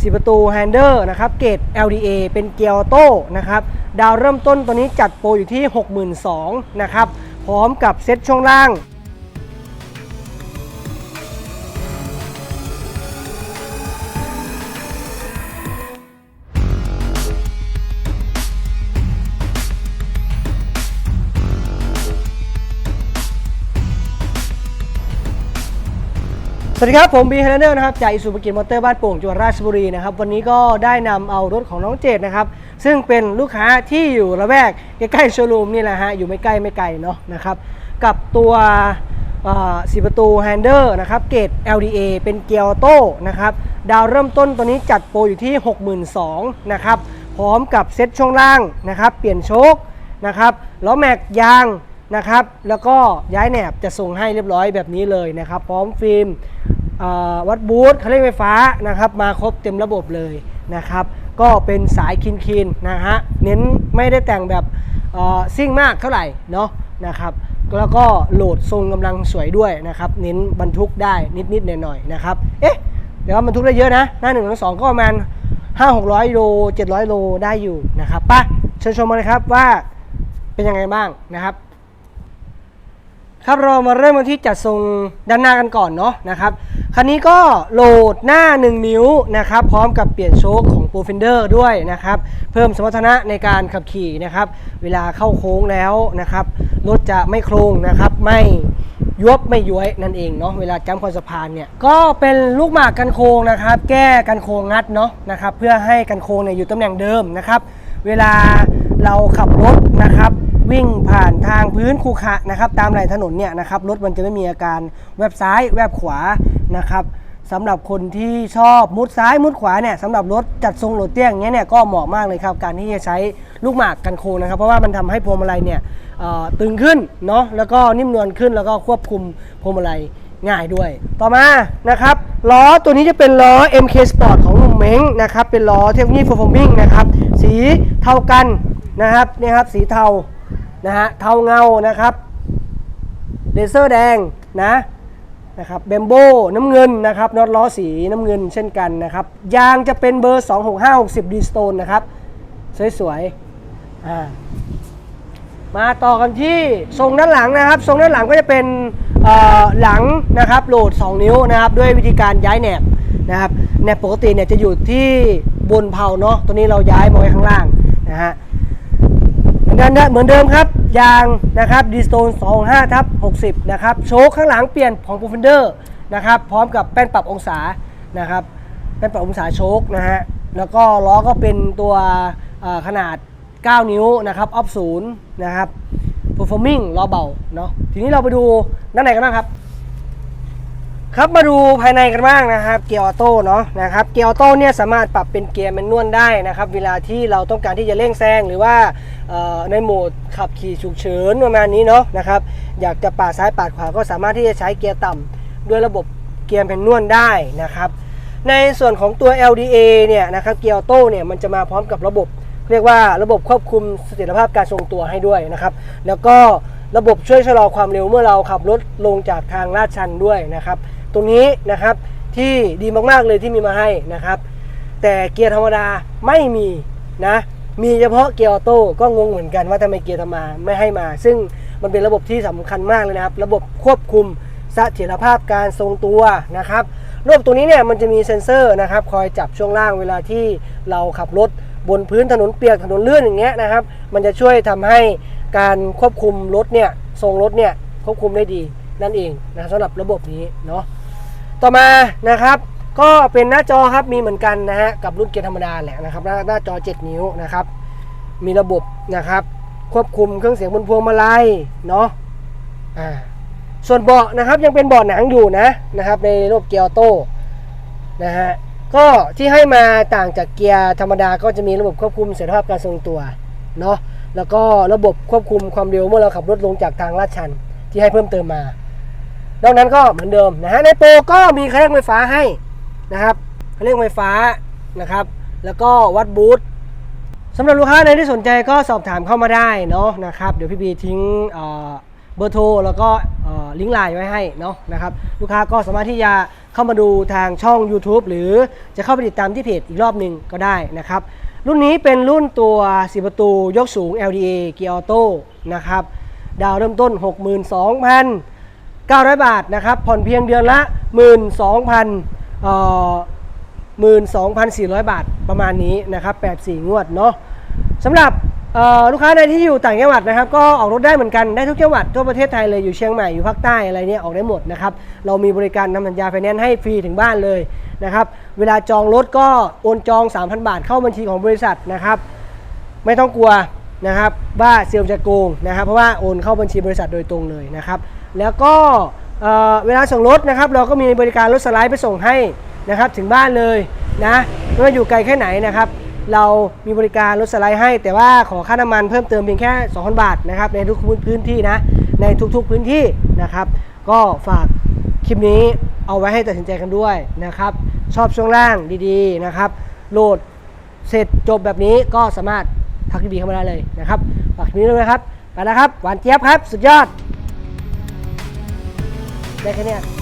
สีประตูแฮนเดอร์นะครับเกรด LDA เป็นเกียร์ออโต้นะครับดาวเริ่มต้นตัวนี้จัดโปรอยู่ที่ 62,000นะครับพร้อมกับเซ็ตช่วงล่าง สวัสดีครับ ผมบีเฮเลนเดอร์นะครับจากอิสุภกิจมอเตอร์บ้านโป่งจังหวัดราชบุรีนะครับวันนี้ก็ได้นำเอารถของน้องเจดนะครับ ซึ่งเป็นลูกค้าที่อยู่ระแวกใกล้ๆโชว์รูมนี่แหละฮะอยู่ไม่ใกล้ไม่ไกลเนาะนะครับกับตัวเอ่อสีประตูแฮนเดอร์นะครับเกรด LDA เป็นเกียร์ออโต้นะครับดาวเริ่มต้นตัวนี้จัดโปรอยู่ที่ 62,000นะครับพร้อมกับเซ็ตช่วงล่างนะครับเปลี่ยนโชคนะครับล้อแม็กยาง นะครับ แล้วก็ย้ายแหนบจะส่งให้เรียบร้อยแบบนี้เลยนะครับ พร้อมฟิล์มวัดบูทคันเร่งไฟฟ้านะครับ มาครบเต็มระบบเลยนะครับ ก็เป็นสายคินคินนะฮะ เน้นไม่ได้แต่งแบบซิ่งมากเท่าไหร่เนาะนะครับแล้วก็โหลดทรงกำลังสวยด้วยนะครับ เน้นบรรทุกได้นิดๆหน่อยๆนะครับ เอ๊ะเดี๋ยวบรรทุกได้เยอะนะ หน้าหนึ่งหน้าสองก็ประมาณ5 600โล700โลได้อยู่นะครับป่ะเชิญชมมาเลยครับว่าเป็นยังไงบ้างนะครับ ครับเรามาเริ่มกันที่จัดทรงด้านหน้ากันก่อนเนาะนะครับคันนี้ก็โหลดหน้า 1 นิ้วนะครับพร้อมกับเปลี่ยนโชคของ p r o f e n d e r ด้วยนะครับเพิ่มสมรรถนะในการขับขี่นะครับเวลาเข้าโค้งแล้วนะครับรถจะไม่โครงนะครับไม่ยวบไม่ย้วยนั่นเองเนาะเวลาจ้ำคอนสะพานเนี่ยก็เป็นลูกหมากกันโค้งนะครับ แก้กันโค้งงัดเนาะนะครับเพื่อให้กันโค้งเนี่ยอยู่ตำแหน่งเดิมนะครับเวลาเราขับรถนะครับ วิ่งผ่านทางพื้นคูขะนะครับตามไหลถนนเนี่ยนะครับรถมันจะไม่มีอาการแวบซ้ายแวบขวานะครับสำหรับคนที่ชอบมุดซ้ายมุดขวาเนี่ยสำหรับรถจัดทรงโหลดเตี้ยงเงี้ยเนี่ยก็เหมาะมากเลยครับการที่จะใช้ลูกหมากกันโคงนะครับ เพราะว่ามันทำให้พวงมาลัยเนี่ยตึงขึ้นเนาะแล้วก็นิ่มนวลขึ้นแล้วก็ควบคุมพวงมาลัยง่ายด้วย ต่อมานะครับล้อตัวนี้จะเป็นล้อ MK Sport ของหนุ่มเม้งนะครับเป็นล้อเทคโนิค performing นะครับสีเท่ากันนะครับเนี่ยครับสีเทา นะฮะเทาเงานะครับเลเซอร์แดงนะนะครับเบมโบน้ำเงินนะครับน็อตล้อสีน้ำเงินเช่นกันนะครับยางจะเป็นเบอร์ 26560 d s t o n e นะครับ สวยๆมาต่อกันที่ทรงด้านหลังนะครับ ทรงด้านหลังก็จะเป็นหลังนะครับโหลด 2 นิ้วนะครับด้วยวิธีการย้ายแหนบนะครับแหนบปกติเนี่ยจะอยู่ที่บนเผาเนาะตัวนี้เราย้ายมาไว้ข้างล่างนะฮะ กันนเดิมเหมือนเดิมครับ ยางนะครับดีสโตน25ทับ60 นะครับ โชคข้างหลังเปลี่ยนของโปรฟินเดอร์นะครับ พร้อมกับแป้นปรับองศานะครับแป้นปรับองศาโชคนะฮะ แล้วก็ล้อก็เป็นตัวขนาด 9 นิ้วนะครับออฟศูนย์นะครับ performing ล้อเบาเนาะทีนี้เราไปดูด้านในกันบ้างครับ ครับมาดูภายในกันบ้างนะครับ เกียร์ออโต้เนาะนะครับเกียร์ออโต้เนี่ยสามารถปรับเป็นเกียร์แมนนวลได้นะครับ เวลาที่เราต้องการที่จะเร่งแซงหรือว่าในโหมดขับขี่ฉุกเฉินประมาณนี้เนาะนะครับอยากจะปาดซ้ายปาดขวาก็สามารถที่จะใช้เกียร์ต่ำด้วยระบบเกียร์แมนนวลได้นะครับ ในส่วนของตัว LDA เนี่ยนะครับเกียร์ออโต้เนี่ยมันจะมาพร้อมกับระบบ เรียกว่าระบบควบคุมเสถียรภาพการทรงตัวให้ด้วยนะครับ แล้วก็ ระบบช่วยชะลอความเร็วเมื่อเราขับรถลงจากทางลาดชันด้วยนะครับ ตรงนี้นะครับที่ดีมากๆเลยที่มีมาให้นะครับ แต่เกียร์ธรรมดาไม่มีนะมีเฉพาะเกียร์ออโต้ก็งงเหมือนกันว่าทำไมเกียร์ธรรมดาไม่ให้มา ซึ่งมันเป็นระบบที่สำคัญมากเลยนะครับ ระบบควบคุมเสถียรภาพการทรงตัวนะครับระบบตัวนี้เนี่ยมันจะมีเซ็นเซอร์นะครับคอยจับช่วงล่างเวลาที่เราขับรถบนพื้นถนนเปียกถนนลื่นอย่างเงี้ยนะครับ มันจะช่วยทำให้ การควบคุมรถเนี่ยทรงรถเนี่ยควบคุมได้ดีนั่นเองนะสำหรับระบบนี้เนาะต่อมานะครับ ก็เป็นหน้าจอครับมีเหมือนกันนะฮะกับรุ่นเกียร์ธรรมดาแหละนะครับหน้าหน้าจอ 7 นิ้วนะครับ มีระบบนะครับ ควบคุมเครื่องเสียงบนพวงมาลัยเนาะอ่าส่วนเบาะนะครับยังเป็นเบาะหนังอยู่นะนะครับ ในระบบเกียร์ออโต้นะฮะก็ที่ให้มาต่างจากเกียร์ธรรมดาก็จะมีระบบควบคุมเสถียรภาพการทรงตัว เนาะแล้วก็ระบบควบคุมความเร็วเมื่อเราขับรถลงจากทางลาดชันที่ให้เพิ่มเติมมานอกนั้นก็เหมือนเดิมนะฮะในโปรก็มีเคันเร่งไฟฟ้าให้นะครับเคันเร่งไฟฟ้านะครับ แล้วก็วัดบูทสำหรับลูกค้าในที่สนใจก็สอบถามเข้ามาได้เนาะนะครับเดี๋ยวพี่บีทิ้งเบอร์โทรแล้วก็ลิงก์ไลน์ไว้ให้เนาะนะครับลูกค้าก็สามารถที่จะเข้ามาดูทางช่อง YouTube หรือจะเข้าไปติดตามที่เพจอีกรอบหนึ่งก็ได้นะครับ รุ่นนี้เป็นรุ่นตัว4ประตูยกสูง LDA เกียร์ออโต้นะครับดาวเริ่มต้น 62,900 บาทนะครับผ่อนเพียงเดือนละ 12,000เอ่อ12,400 บาทประมาณนี้นะครับ84 งวดเนาะสำหรับ ลูกค้าในที่อยู่ต่างจังหวัดนะครับก็ออกรถได้เหมือนกันได้ทุกจังหวัดทั่วประเทศไทยเลยอยู่เชียงใหม่อยู่ภาคใต้อะไรเนี่ยออกได้หมดนะครับเรามีบริการทำสัญญาไฟแนนซ์ให้ฟรีถึงบ้านเลยนะครับเวลาจองรถก็โอนจอง 3,000 บาทเข้าบัญชีของบริษัทนะครับไม่ต้องกลัวนะครับว่าเซลล์จะโกงนะครับเพราะว่าโอนเข้าบัญชีบริษัทโดยตรงเลยนะครับแล้วก็เวลาส่งรถนะครับเราก็มีบริการรถสไลด์ไปส่งให้นะครับถึงบ้านเลยนะไม่ว่าอยู่ไกลแค่ไหนนะครับ เรามีบริการรถสไลด์ให้ แต่ว่าขอค่าน้ำมันเพิ่มเติมเพียงแค่ 2,000 บาทนะครับในทุกพื้นที่นะในทุกๆพื้นที่นะครับ ก็ฝากคลิปนี้เอาไว้ให้ตัดสินใจกันด้วยนะครับ ชอบช่วงล่างดีๆนะครับโหลดเสร็จจบแบบนี้ก็สามารถทักทีบีเข้ามาได้เลยนะครับฝากคลิปนี้ด้วยนะครับไปแล้วครับหวานเจี๊ยบครับ สุดยอดได้แค่เนี้ย